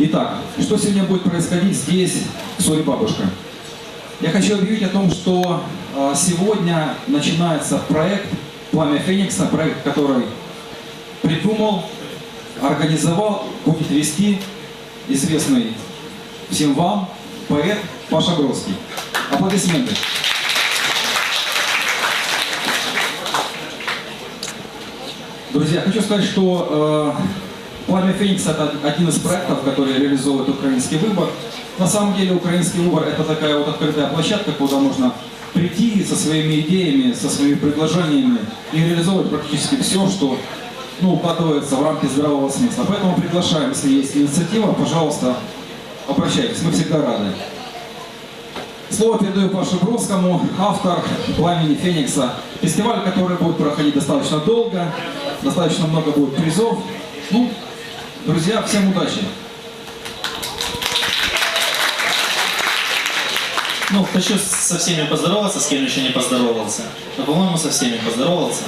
Итак, что сегодня будет происходить здесь, Соли Бабушка? Я хочу объявить о том, что э, сегодня начинается проект «Пламя Феникса», проект, который придумал, организовал, будет вести известный всем вам поэт Паша Гросский. Аплодисменты. Друзья, хочу сказать, что э, «Пламя Феникса» это один из проектов, который реализовывает украинский выбор. На самом деле украинский выбор это такая вот открытая площадка, куда можно прийти со своими идеями, со своими предложениями и реализовывать практически все, что ну, укладывается в рамки здравого смысла. Поэтому приглашаем, если есть инициатива, пожалуйста, обращайтесь, мы всегда рады. Слово передаю Паше Бровскому, автор «Пламени Феникса». Фестиваль, который будет проходить достаточно долго, достаточно много будет призов. Ну, друзья, всем удачи! Ну, хочу со всеми поздороваться, с кем еще не поздоровался. Но, по-моему, со всеми поздоровался.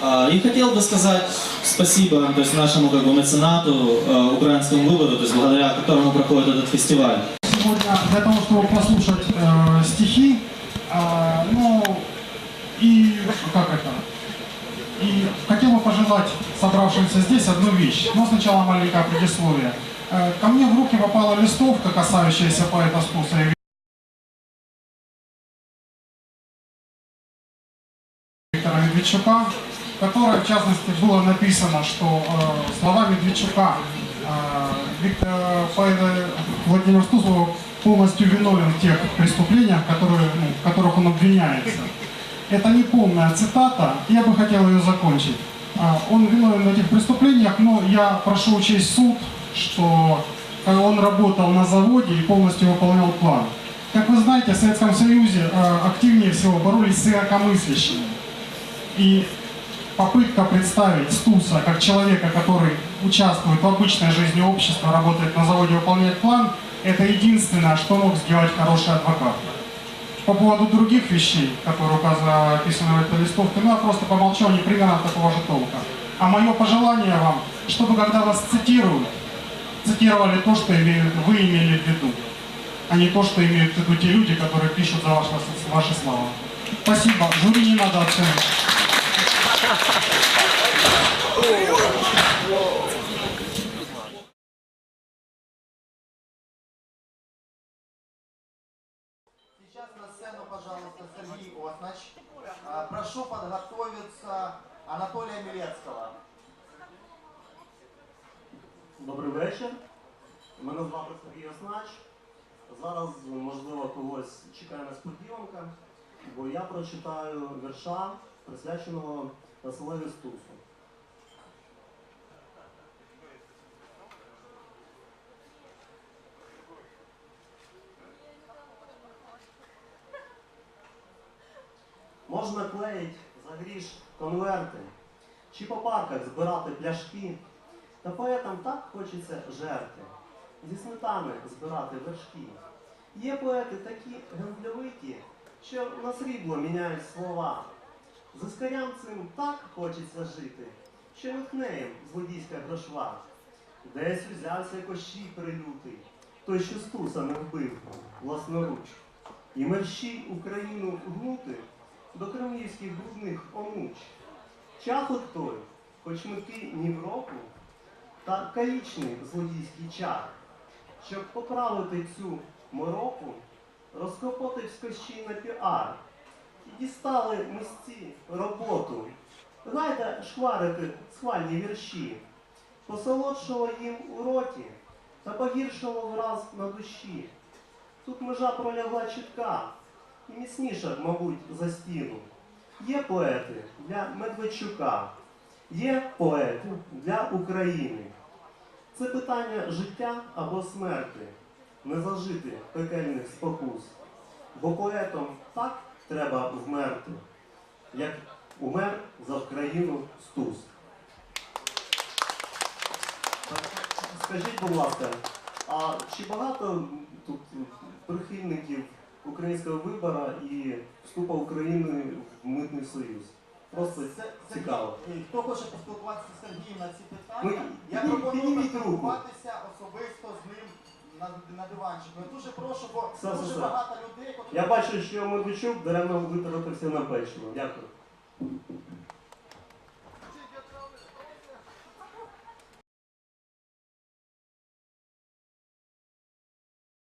А, И хотел бы сказать спасибо то есть, нашему как бы, меценату, э, украинскому выбору, то есть благодаря которому проходит этот фестиваль. сегодня для того, чтобы послушать э, стихи, э, ну и как это? И хотел бы пожелать собравшимся здесь одну вещь. Но сначала маленькое предисловие. Э, ко мне в руки попала листовка, касающаяся поэта Спуса и Виктора Медведчука, в которой, в частности, было написано, что э, слова Медведчука э, Вик- э, поэт Владимир Стусов полностью виновен в тех преступлениях, которые, ну, в которых он обвиняется. Это не полная цитата, я бы хотел ее закончить. А, Он виновен в этих преступлениях, но я прошу учесть суд, что э, он работал на заводе и полностью выполнял план. Как вы знаете, в Советском Союзе э, активнее всего боролись с инакомыслящими. И попытка представить Стуса как человека, который участвует в обычной жизни общества, работает на заводе, выполняет план, это единственное, что мог сделать хороший адвокат. По поводу других вещей, которые указаны, описаны в этой листовке, ну я просто помолчу, они примерно такого же толка. А мое пожелание вам, чтобы когда вас цитируют, цитировали то, что имеют- вы имели в виду, а не то, что имеют в виду те люди, которые пишут за ваши, ваши слова. Спасибо. Жюри не надо оценивать. Пожалуйста, Сергей Оснач. Прошу подготовиться Анатолия Милецкого. Добрий вечір. Мене звати Сергій Оснач. Зараз, можливо, когось чекає несподіванка, бо я прочитаю вірша, присвяченого Василеві Стусу. Можна клеїть за гріш конверти, чи по парках збирати пляшки, та поетам так хочеться жерти, зі сметани збирати вершки. Є поети такі гендльовиті, що на срібло міняють слова. Зискарям цим так хочеться жити, що натхне їм злодійська грошва. Десь узявся кощій прилютий, той, що стуса не вбив власноруч. І мерщій Україну гнути до кремлівських брудних онуч. Чахот той, хоч мети ні в року, та калічний злодійський чар, щоб поправити цю мороку, розкопотив скощі на піар. І дістали мисці роботу. Гайда шкварити схвальні вірші, посолодшало їм у роті, та погіршало враз на душі. Тут межа пролягла чітка, і міцніша, мабуть, за стіну. Є поети для Медведчука, є поети для України. Це питання життя або смерти, не зажити пекельних спокус. Бо поетом так треба вмерти, як умер за Україну Стус. Скажіть, будь ласка, а чи багато тут прихильників українського вибору і вступу України в Митний Союз. Просто це цікаво. Хто хоче поспілкуватися з Сергієм на ці питання, Ми- я підніміть- пропоную поспілкуватися особисто з ним на, на диванчику. Я дуже прошу, бо Все, дуже все. багато людей, котрі Я бачу, що Медведчук даремно витратився на печиво. Дякую.